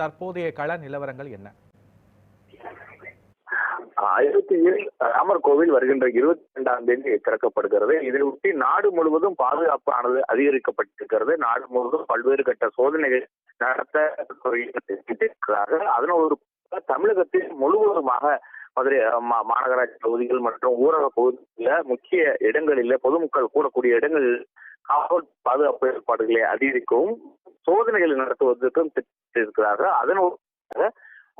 தற்போதைய கள நிலவரங்கள் என்ன? அயோத்தி ராமர் கோவில் வருகின்ற இருபத்தி இரண்டாம் தேதி திறக்கப்படுகிறது. இதையொட்டி நாடு முழுவதும் பாதுகாப்பானது அதிகரிக்கப்பட்டிருக்கிறது. நாடு முழுவதும் பல்வேறு கட்ட சோதனைகள் நடத்த இருக்கிறார்கள் அதன் ஒரு தமிழகத்தில் முழுவதுமாக மதுரை மாநகராட்சி பகுதிகள் மற்றும் ஊரக பகுதிகளில் முக்கிய இடங்களில் பொதுமக்கள் கூடக்கூடிய இடங்களில் காவல் பாதுகாப்பு ஏற்பாடுகளை அதிகரிக்கவும் சோதனைகளை நடத்துவதற்கும் திட்டிருக்கிறார்கள் அதன்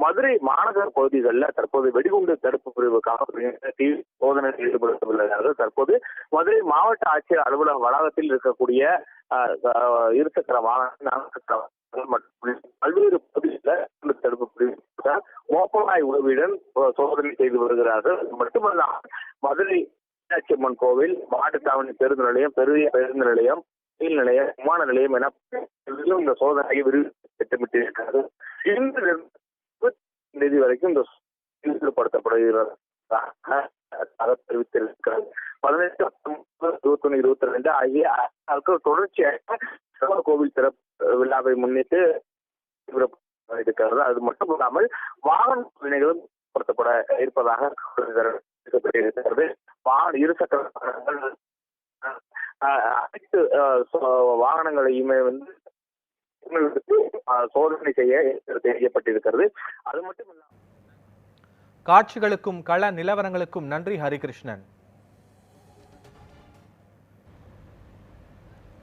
மதுரை மாநகர பகுதிகளில் தற்போது வெடிகுண்டு தடுப்பு பிரிவு காவல்துறையினர் தீவிர சோதனையில் தற்போது மதுரை மாவட்ட ஆட்சியர் அலுவலக வளாகத்தில் இருக்கக்கூடிய இருசக்கர வாகனம் நான்கு சக்கர வாகனங்கள் மற்றும் பல்வேறு பகுதிகளில் தடுப்பு பிரிவு மோப்பநாய் உதவியுடன் சோதனை செய்து வருகிறார்கள். மட்டுமல்லாமல் மதுரை மீனாட்சி அம்மன் கோவில் மாட்டுத்தாவணி பேருந்து நிலையம் பெரிய பேருந்து நிலையம் ரயில் நிலையம் விமான நிலையம் என இதிலும் இந்த சோதனையை விரிவு திட்டமிட்டிருக்கிறது இன்று தேதி வரைக்கும் இந்த ஈடுபடுத்தப்படுகிறது தெரிவித்திருக்கிறது பதினெட்டு இருபத்தி ஒன்று இருபத்தி ரெண்டு ஆகிய நாட்கள் தொடர்ச்சியாக சிவன் கோவில் திறப்பு விழாவை முன்னிட்டு இருக்கிறது அது மட்டும் இல்லாமல் வாகன வினைகளும் படுத்தப்பட இருப்பதாக இருக்கிறது வாகன இருசக்கர வாகனங்கள் அனைத்து வாகனங்களையுமே வந்து சோதனை செய்ய தெரியப்பட்டிருக்கிறது அது மட்டும் இல்லாமல் காட்சிகளுக்கும் கள நிலவரங்களுக்கும் நன்றி ஹரிகிருஷ்ணன்.